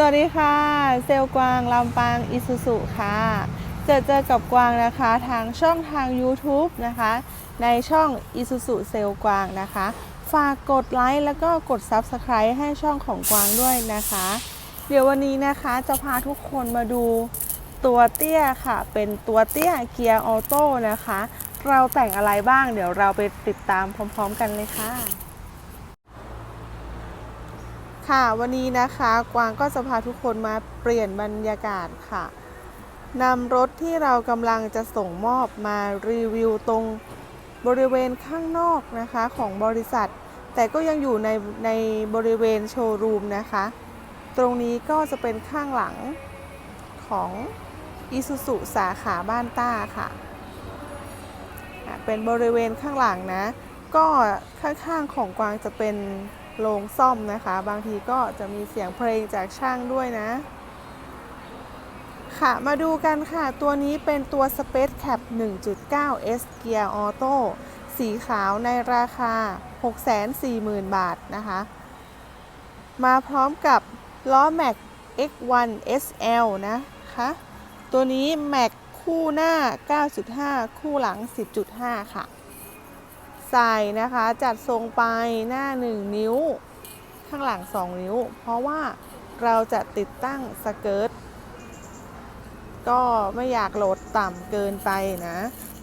สวัสดีค่ะ เซลกวางลำปางอิสุสุค่ะ เจอเจอกับกวางนะคะทางช่องทาง YouTube นะคะ ในช่องอิสุสุเซลลกวางนะคะ ฝากกดไลค์แล้วก็กด Subscribe ให้ช่องของกวางด้วยนะคะ เดี๋ยววันนี้นะคะจะพาทุกคนมาดูตัวเตี้ยค่ะ เป็นตัวเตี้ยเกียร์ออโต้นะคะ เราแต่งอะไรบ้างเดี๋ยวเราไปติดตามพร้อม ๆ กันเลยค่ะ ค่ะวันนี้นะคะกวางก็จะพาทุกคนมาเปลี่ยนบรรยากาศค่ะนำรถที่เรากำลังจะส่งมอบมารีวิวตรงบริเวณข้างนอกนะคะของบริษัท แต่ก็ยังอยู่ในในบริเวณโชว์รูมนะคะ ตรงนี้ก็จะเป็นข้างหลังของอิสุสุสาขาบ้านต้าค่ะอะเป็นบริเวณข้างหลังนะ ก็ข้างๆของกวางจะเป็น โรงซ่อมนะคะ บางทีก็จะมีเสียงเพลงจากช่างด้วยนะ ค่ะมาดูกันค่ะ ตัวนี้เป็นตัว Space Cap 1.9 S Gear Auto สีขาวในราคา 640,000 บาทนะคะ มาพร้อมกับล้อ Mac X1 SL นะคะตัวนี้ Mac คู่หน้า 9.5 คู่หลัง 10.5 ค่ะ ใส่นะคะจัดทรงไปหน้า 1 นิ้ว ข้างหลัง 2 นิ้ว เพราะว่าเราจะติดตั้งสเกิร์ตก็ไม่อยากโหลดต่ำเกินไปนะ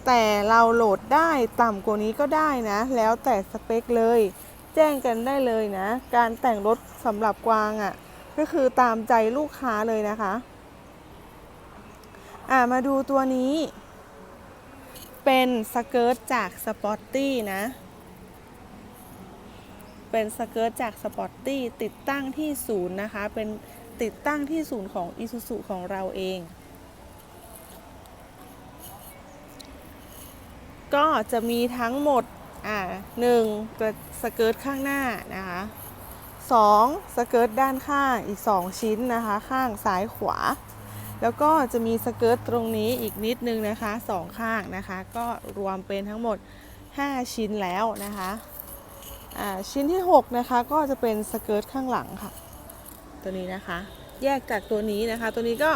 แต่เราโหลดได้ต่ำกว่านี้ก็ได้นะ แล้วแต่สเปคเลย แจ้งกันได้เลยนะ การแต่งรถสำหรับกวางอะ่ะ ก็คือตามใจลูกค้าเลยนะคะ อ่ามาดูตัวนี้ เป็นสเกิร์ตจากสปอตตี้นะ เป็นสเกิร์ตจากสปอตตี้ติดตั้งที่ศูนย์นะคะ เป็นติดตั้งที่ศูนย์ของ i s u z u ของเราเอง ก็จะมีทั้งหมด อ่าหนึ่งสเกิร์ตข้างหน้านะคะสองสเกิร์ตด้านข้างอีก2ชิ้นนะคะ ข้างซ้ายขวา แล้วก็จะมีสเกิร์ตตรงนี้อีกนิดนึงนะคะสองข้างนะคะ ก็รวมเป็นทั้งหมด 5 ชิ้นแล้วนะคะชิ้นที่ 6 นะคะ ก็จะเป็นสเกิร์ตข้างหลังค่ะ ตัวนี้นะคะ แยกจากตัวนี้นะคะ ตัวนี้ก็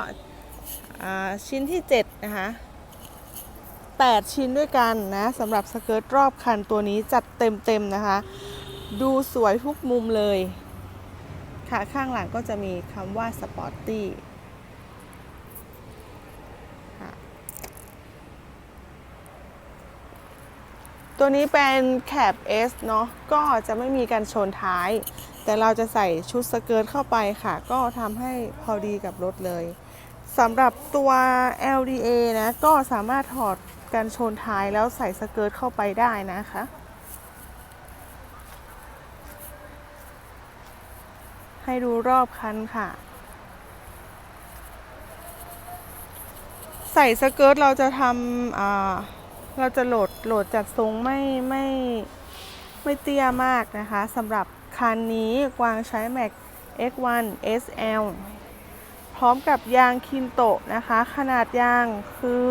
ชิ้นที่ 7 นะคะ 8 ชิ้นด้วยกันนะสำหรับสเกิร์ตรอบคันตัวนี้จัดเต็มๆนะคะ ดูสวยทุกมุมเลย ค่ะข้างหลังก็จะมีคำว่าสปอร์ตตี้ ตัวนี้เป็นแคป S เนาะก็จะไม่มีการชนท้าย แต่เราจะใส่ชุดสเกิร์ตเข้าไปค่ะ ก็ทำให้พอดีกับรถเลยสำหรับตัว LDA นะก็สามารถถอดกันชนท้ายแล้วใส่สเกิร์ตเข้าไปได้นะคะ ให้ดูรอบคันค่ะ ใส่สเกิร์ตเราจะทำอ่า เราจะโหลดโหลดจัดทรงไม่ไม่ไม่เตี้ยมากนะคะสำหรับคันนี้กวางใช้ Mac X1 SL พร้อมกับยางคินโตะนะคะ ขนาดยางคือ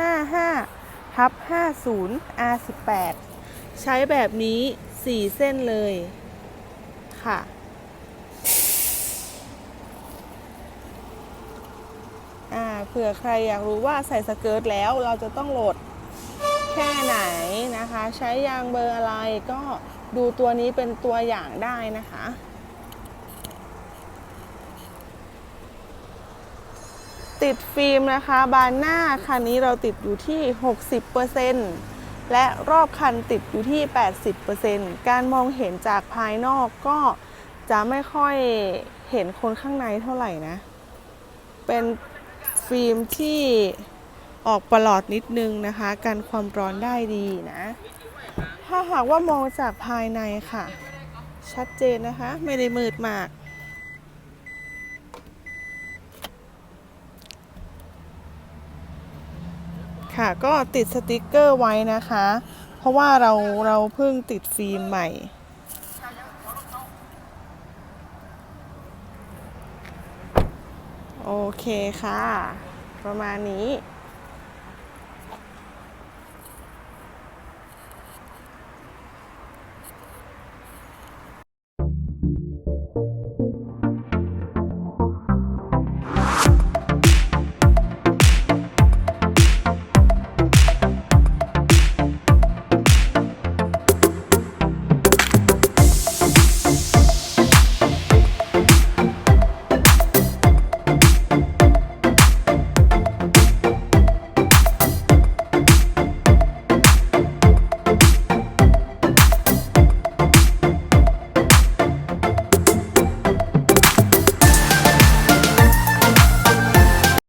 255ทับ50 R18 ใช้แบบนี้ 4 เส้นเลยค่ะ เผื่อใครอยากรู้ว่าใส่สเกิร์ตแล้วเราจะต้องโหลด แค่ไหนนะคะ ใช้ยางเบอร์อะไรก็ดูตัวนี้เป็นตัวอย่างได้นะคะติดฟิล์มนะคะ บานหน้าคันนี้เราติดอยู่ที่ 60%และรอบคันติดอยู่ที่ 80%การมองเห็นจากภายนอกก็จะไม่ค่อยเห็นคนข้างในเท่าไหร่นะ เป็นฟิล์มที่ ออกประหลอดนิดนึงนะคะกันความร้อนได้ดีนะ ถ้าหากว่ามองจากภายในค่ะ ชัดเจนนะคะ ไม่ได้มืดมากค่ะก็ติดสติกเกอร์ไว้นะคะ เพราะว่าเราเราเพิ่งติดฟิล์มใหม่ โอเคค่ะ ประมาณนี้